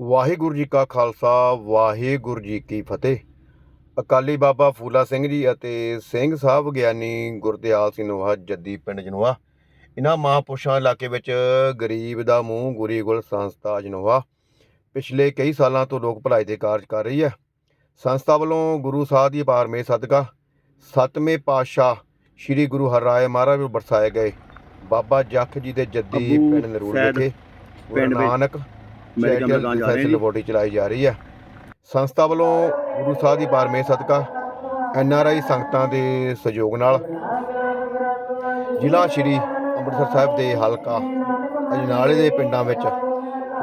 ਵਾਹਿਗੁਰੂ ਜੀ ਕਾ ਖਾਲਸਾ ਵਾਹਿਗੁਰੂ ਜੀ ਕੀ ਫਤਿਹ। ਅਕਾਲੀ ਬਾਬਾ ਫੂਲਾ ਸਿੰਘ ਜੀ ਅਤੇ ਸਿੰਘ ਸਾਹਿਬ ਗਿਆਨੀ ਗੁਰਦਿਆਲ ਸਿੰਘ ਨੋਹਾ ਜੱਦੀ ਪਿੰਡ ਜਨੋਆ ਇਹਨਾਂ ਮਹਾਂਪੁਰਸ਼ਾਂ ਇਲਾਕੇ ਵਿੱਚ ਗਰੀਬ ਦਾ ਮੂੰਹ ਗੁਰੀ ਗੁਲ ਸੰਸਥਾ ਜਨੋਆ ਪਿਛਲੇ ਕਈ ਸਾਲਾਂ ਤੋਂ ਲੋਕ ਭਲਾਈ ਦੇ ਕਾਰਜ ਕਰ ਰਹੀ ਹੈ। ਸੰਸਥਾ ਵੱਲੋਂ ਗੁਰੂ ਸਾਹਿਬ ਦੀ ਅਪਾਰ ਮੇਰ ਸਦਕਾ ਸਤਵੇਂ ਪਾਤਸ਼ਾਹ ਸ੍ਰੀ ਗੁਰੂ ਹਰਿਰਾਏ ਮਹਾਰਾਜ ਨੂੰ ਬਰਸਾਏ ਗਏ। ਬਾਬਾ ਜੱਖ ਜੀ ਦੇ ਜੱਦੀ ਪਿੰਡ ਸੈਦ ਵਿਖੇ ਪਿੰਡ ਨਾਨਕ ਮੈਡੀਕਲ ਲਗਾਉਣ ਜਾ ਰਹੇ ਡਿਫੈਂਸ ਨੇ। ਲੈਬੋਰਟਰੀ ਚਲਾਈ ਜਾ ਰਹੀ ਹੈ ਸੰਸਥਾ ਵੱਲੋਂ ਗੁਰੂ ਸਾਹਿਬ ਦੀ ਬਾਰਮੇ ਸਦਕਾ ਐਨ ਆਰ ਆਈ ਸੰਗਤਾਂ ਦੇ ਸਹਿਯੋਗ ਨਾਲ ਜ਼ਿਲ੍ਹਾ ਸ਼੍ਰੀ ਅੰਮ੍ਰਿਤਸਰ ਸਾਹਿਬ ਦੇ ਹਲਕਾ ਅਜਨਾਲੇ ਦੇ ਪਿੰਡਾਂ ਵਿੱਚ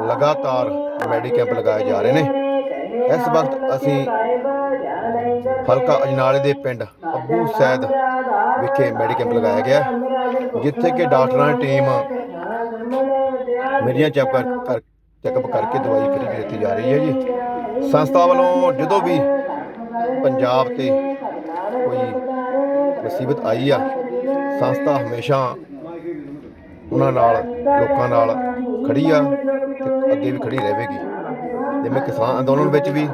ਲਗਾਤਾਰ ਮੈਡੀ ਕੈਂਪ ਲਗਾਏ ਜਾ ਰਹੇ ਨੇ ਇਸ ਵਕਤ ਅਸੀਂ ਹਲਕਾ ਅਜਨਾਲੇ ਦੇ ਪਿੰਡ ਅੱਬੂ ਸੈਦ ਵਿਖੇ ਮੈਡੀ ਕੈਂਪ ਲਗਾਇਆ ਗਿਆ ਜਿੱਥੇ ਕਿ ਡਾਕਟਰਾਂ ਦੀ ਟੀਮ ਮੇਰੀਆਂ ਚੈੱਕ ਕਰ ਚੈੱਕਅਪ ਕਰਕੇ ਦਵਾਈ ਫਰੀ ਦਿੱਤੀ ਜਾ ਰਹੀ ਹੈ ਜੀ। ਸੰਸਥਾ ਵੱਲੋਂ ਜਦੋਂ ਵੀ ਪੰਜਾਬ ਤੇ ਕੋਈ ਮੁਸੀਬਤ ਆਈ ਆ, ਸੰਸਥਾ ਹਮੇਸ਼ਾ ਉਹਨਾਂ ਨਾਲ, ਲੋਕਾਂ ਨਾਲ ਖੜੀ ਆ ਤੇ ਅੱਗੇ ਵੀ ਖੜੀ ਰਹੇਗੀ। ਜਿਵੇਂ ਕਿਸਾਨ ਅੰਦੋਲਨ ਵਿੱਚ ਵੀ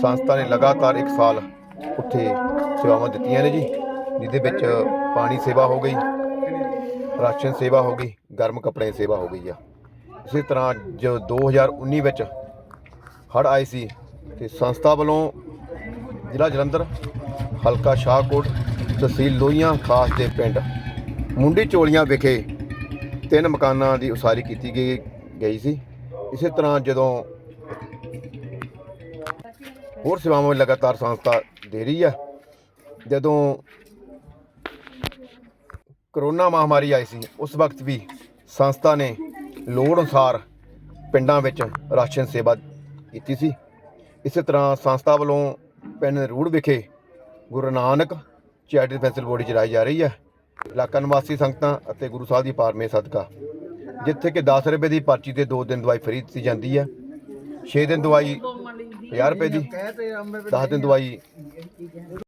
ਸੰਸਥਾ ਨੇ ਲਗਾਤਾਰ 1 ਸਾਲ ਉੱਥੇ ਸੇਵਾਵਾਂ ਦਿੱਤੀਆਂ ਨੇ ਜੀ, ਜਿਹਦੇ ਵਿੱਚ ਪਾਣੀ ਸੇਵਾ ਹੋ ਗਈ, ਰਾਸ਼ਨ ਸੇਵਾ ਹੋ ਗਈ, ਗਰਮ ਕੱਪੜੇ ਦੀ ਸੇਵਾ ਹੋ ਗਈ ਆ। ਇਸੇ ਤਰ੍ਹਾਂ ਜੋ 2019 ਵਿੱਚ ਹੜ੍ਹ ਆਏ ਸੀ ਤੇ ਸੰਸਥਾ ਵੱਲੋਂ ਜ਼ਿਲ੍ਹਾ ਜਲੰਧਰ, ਹਲਕਾ ਸ਼ਾਹਕੋਟ, ਤਹਿਸੀਲ ਲੋਹੀਆਂ ਖਾਸ ਦੇ ਪਿੰਡ ਮੁੰਡੀ ਚੋਲੀਆਂ ਵਿਖੇ ਤਿੰਨ ਮਕਾਨਾਂ ਦੀ ਉਸਾਰੀ ਕੀਤੀ ਗਈ ਗਈ ਸੀ। ਇਸੇ ਤਰ੍ਹਾਂ ਜਦੋਂ ਹੋਰ ਸੇਵਾਵਾਂ ਲਗਾਤਾਰ ਸੰਸਥਾ ਦੇ ਰਹੀ ਹੈ, ਜਦੋਂ ਕਰੋਨਾ ਮਹਾਮਾਰੀ ਆਈ ਸੀ, ਉਸ ਵਕਤ ਵੀ ਸੰਸਥਾ ਨੇ ਲੋੜ ਅਨੁਸਾਰ ਪਿੰਡਾਂ ਵਿੱਚ ਰਾਸ਼ਨ ਸੇਵਾ ਕੀਤੀ ਸੀ। ਇਸੇ ਤਰ੍ਹਾਂ ਸੰਸਥਾ ਵੱਲੋਂ ਪਿੰਡ ਰੂੜ ਵਿਖੇ ਗੁਰੂ ਨਾਨਕ ਚੈਰਿਟੀ ਫੈਸਲ ਬੋਡੀ ਚਲਾਈ ਜਾ ਰਹੀ ਹੈ। ਇਲਾਕਾ ਨਿਵਾਸੀ ਸੰਗਤਾਂ ਅਤੇ ਗੁਰੂ ਸਾਹਿਬ ਦੀ ਪਾਰਮੇ ਸਦਕਾ, ਜਿੱਥੇ ਕਿ 10 ਰੁਪਏ ਦੀ ਪਰਚੀ ਤੇ 2 ਦਿਨ ਦਵਾਈ ਫਰੀ ਦਿੱਤੀ ਜਾਂਦੀ ਹੈ। 6 ਦਿਨ ਦਵਾਈ 50 ਰੁਪਏ ਦੀ 10 ਦਿਨ ਦਵਾਈ